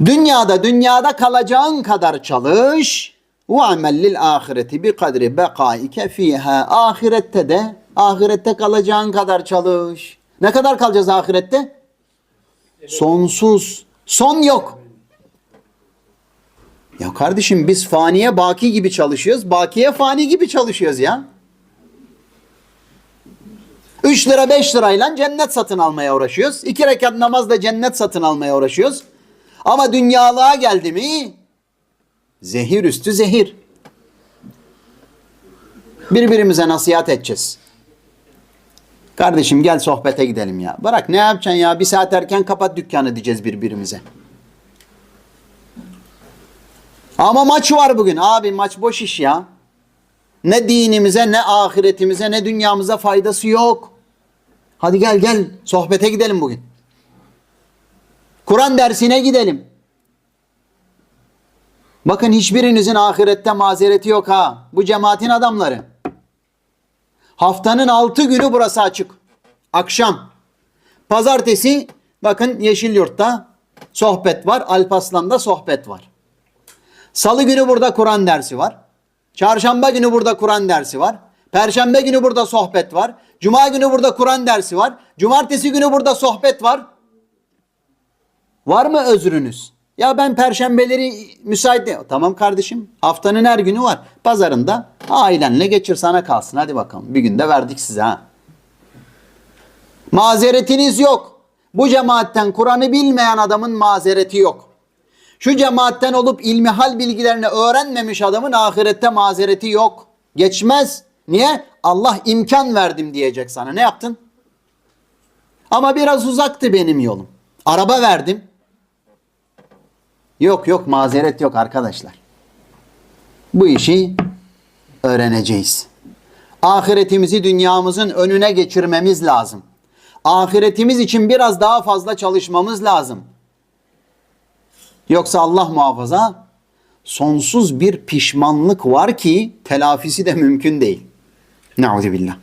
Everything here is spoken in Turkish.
Dünyada dünyada kalacağın kadar çalış. Ahireti bi kadri bekaike fiha. Ahirette de ahirette kalacağın kadar çalış. Ne kadar kalacağız ahirette? Sonsuz. Son yok. Ya kardeşim biz faniye baki gibi çalışıyoruz. Bakiye fani gibi çalışıyoruz ya. 3 lira 5 lirayla cennet satın almaya uğraşıyoruz. 2 rekat namazla cennet satın almaya uğraşıyoruz. Ama dünyalığa geldi mi zehir üstü zehir. Birbirimize nasihat edeceğiz. Kardeşim gel sohbete gidelim ya. Bırak ne yapacaksın ya? Bir saat erken kapat dükkanı diyeceğiz birbirimize. Ama maç var bugün. Abi maç boş iş ya. Ne dinimize, ne ahiretimize, ne dünyamıza faydası yok. Hadi gel gel sohbete gidelim bugün. Kur'an dersine gidelim. Bakın hiçbirinizin ahirette mazereti yok ha. Bu cemaatin adamları. Haftanın altı günü burası açık. Akşam. Pazartesi bakın Yeşilyurt'ta sohbet var. Alpaslan'da sohbet var. Salı günü burada Kur'an dersi var. Çarşamba günü burada Kur'an dersi var. Perşembe günü burada sohbet var. Cuma günü burada Kur'an dersi var. Cumartesi günü burada sohbet var. Var mı özrünüz? Ya ben perşembeleri müsait değil. Tamam kardeşim. Haftanın her günü var. Pazarında ailenle geçir sana kalsın. Hadi bakalım. Bir günde verdik size ha. Mazeretiniz yok. Bu cemaatten Kur'an'ı bilmeyen adamın mazereti yok. Şu cemaatten olup ilmihal bilgilerini öğrenmemiş adamın ahirette mazereti yok. Geçmez. Niye? Allah imkan verdim diyecek sana. Ne yaptın? Ama biraz uzaktı benim yolum. Araba verdim. Yok yok mazeret yok arkadaşlar. Bu işi öğreneceğiz. Ahiretimizi dünyamızın önüne geçirmemiz lazım. Ahiretimiz için biraz daha fazla çalışmamız lazım. Yoksa Allah muhafaza sonsuz bir pişmanlık var ki telafisi de mümkün değil. Nauzubillah.